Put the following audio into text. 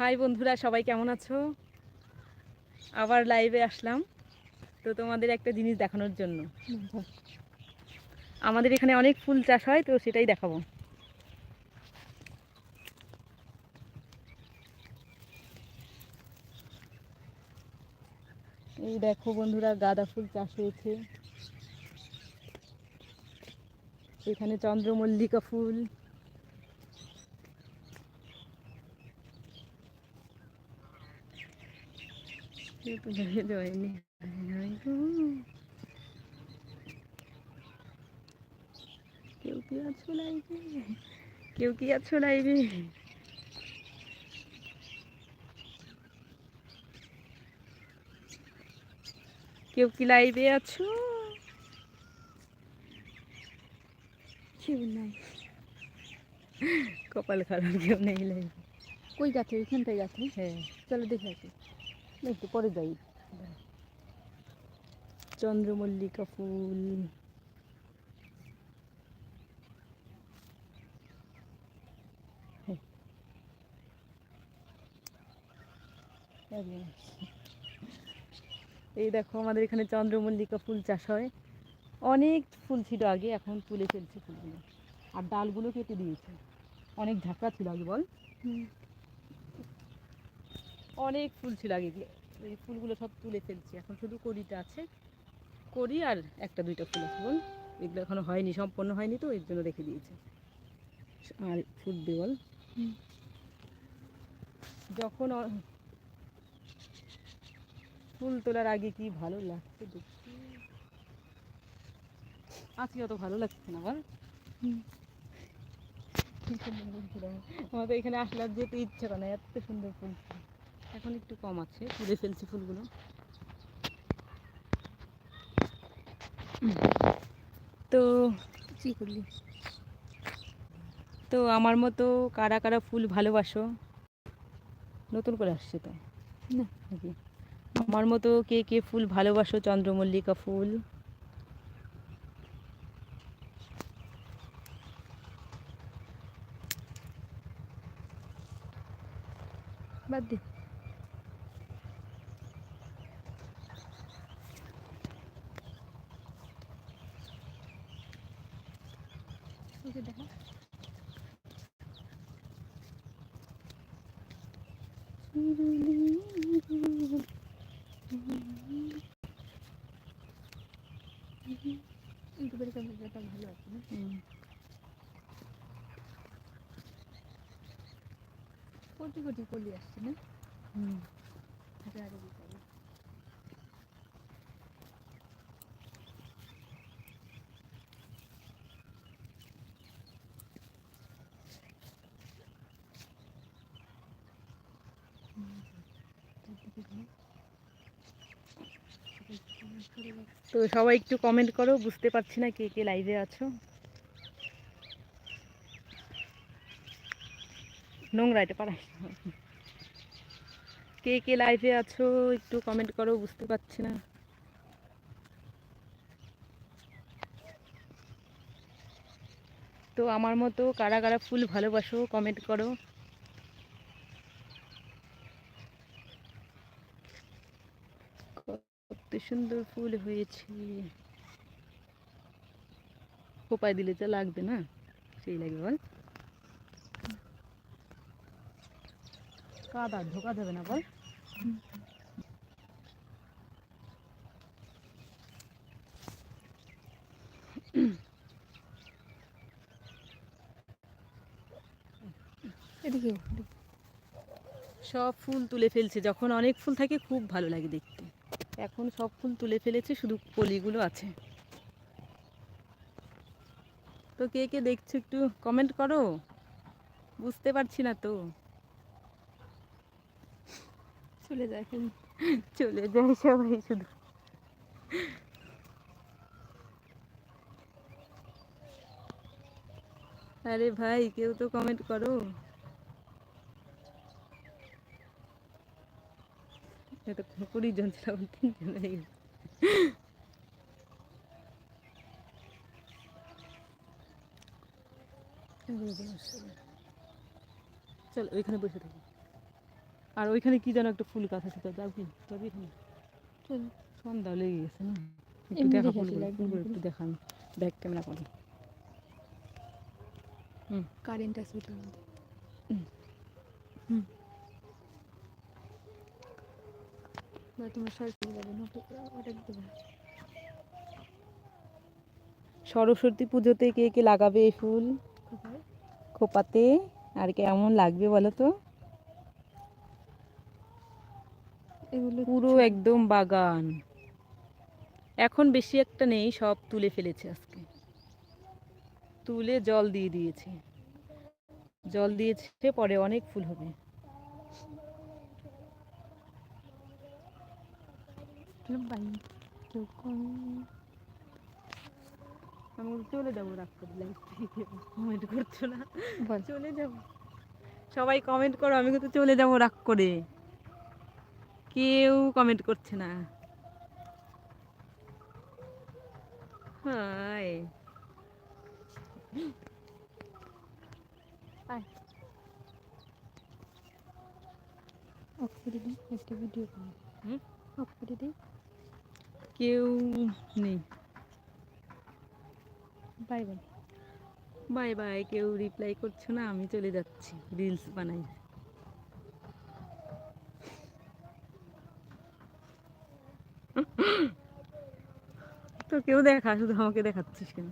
High বন্ধুরা, সবাই কেমন আছো? আবার লাইভে আসলাম। তো তোমাদের একটা জিনিস দেখানোর জন্য। আমাদের এখানে অনেক ফুল চাষ হয়, তো সেটাই দেখাবো। এই দেখো বন্ধুরা, গাঁদা ফুল চাষ হয়েছে। এখানে চন্দ্রমল্লিকা ফুল। হায় গো। কেউ কি আছো লাইভে? কেউ কি আছো? লাইভে কেউ কি লাইভে আছো? কেউ নাই কপাল খারাপ কেউ নেই লাইভে। কই গাছে? ওইখানটায় গাছে? হ্যাঁ। চলো দেখে আসি। একটু পরে যাই। চন্দ্রমল্লিকা ফুল। এই দেখো আমাদের এখানে চন্দ্রমল্লিকা ফুল চাষ হয়। অনেক ফুল ছিল আগে, এখন তুলে ফেলছে ফুলগুলো। আর ডালগুলো কেটে দিয়েছে। অনেক ঝাঁকড়া ছিল আগে, বল। অনেক ফুল ছিল আগে গিয়ে। এই ফুলগুলো সব তুলে ফেলছি। এখন শুধু কড়িটা আছে। করি আর একটা দুইটা ফুল আছে। বল এগুলো এখনও হয়নি সম্পন্ন হয়নি তো এর জন্য রেখে দিয়েছে। আর ফুটবে বল যখন ফুল তোলার আগে কি ভালো লাগছে দেখতে? আজকে অত ভালো লাগছে না বল। আমাদের এখানে আসলে যেতে ইচ্ছে করে না এত সুন্দর ফুল। এখন একটু কম আছে তুলে ফেলছি ফুলগুলো। তো কি করলি? তো আমার মতো কারা কারা ফুল ভালোবাসো নতুন করে আসছে তো। না। নাকি? আমার মতো কে কে ফুল ভালোবাসো চন্দ্রমল্লিকা ফুল। বাদ দে ওকে দেখা ইউটিউবের ক্যামেরাটা ভালো আছে না। কোটি কোটি কলি আসছে না হুম। হাজার হাজার বিকালে তো সবাই একটু কমেন্ট করো, বুঝতে পারছি না কে কে লাইভে আছো। নোংরা এটা পাড়াই কে কে লাইভে আছো, একটু কমেন্ট করো, বুঝতে পারছি না। তো আমার মতো কারা কারা ফুল ভালোবাসো কমেন্ট করো। কত সুন্দর ফুল হয়েছে। কোপায় দিলে তো লাগবে না? সেই লাগবে বল। কাদা ঢোকা যাবে না বল। সব ফুল তুলে ফেলছে। যখন অনেক ফুল থাকে খুব ভালো লাগে দেখতে। এখন সব ফুল তুলে ফেলেছে শুধু কলিগুলো আছে। তো কে কে দেখছ একটু কমেন্ট করো? বুঝতে পারছি না তো। চলে যায় চলে যায় সবাই শুধু। আরে ভাই কেউ তো কমেন্ট করো। এত কুড়ি জন ছিল তিনজন হয়ে গেছে। চল ওইখানে বসে থাকি। আর ওইখানে কি যেন একটা ফুল গাছ আছে তো যাবি যাবি চলো। সন্ধ্যা লেগে গেছে না? একটু দেখা ফুলগুলো আসি, ফুলগুলো লাগবে একটু দেখান। ব্যাক ক্যামেরা করে। হুম। কারেন্ট আছে মধ্যে হুম। বা তোমার যাবে সরস্বতী পুজোতে কে কে লাগাবে এই ফুল? খোপাতে। আর কেমন লাগবে বলো তো? এগুলো পুরো একদম বাগান। এখন বেশি একটা নেই সব তুলে ফেলেছে আজকে। তুলে জল দিয়ে দিয়েছে। জল দিয়েছে পরে অনেক ফুল হবে। কেউ আমি চলে যাব রাগ কমেন্ট করছ না? চলে যাব। সবাই কমেন্ট করো আমি কিন্তু চলে যাব রাগ করে। কেউ কমেন্ট করছে না। অফ করে একটা ভিডিও হুম? অফ করে দিই কেউ নেই। বাই বাই বাই বাই কেউ রিপ্লাই করছ না আমি চলে যাচ্ছি রিলস বানাই। তো কেউ দেখা শুধু আমাকে দেখাচ্ছিস কেন?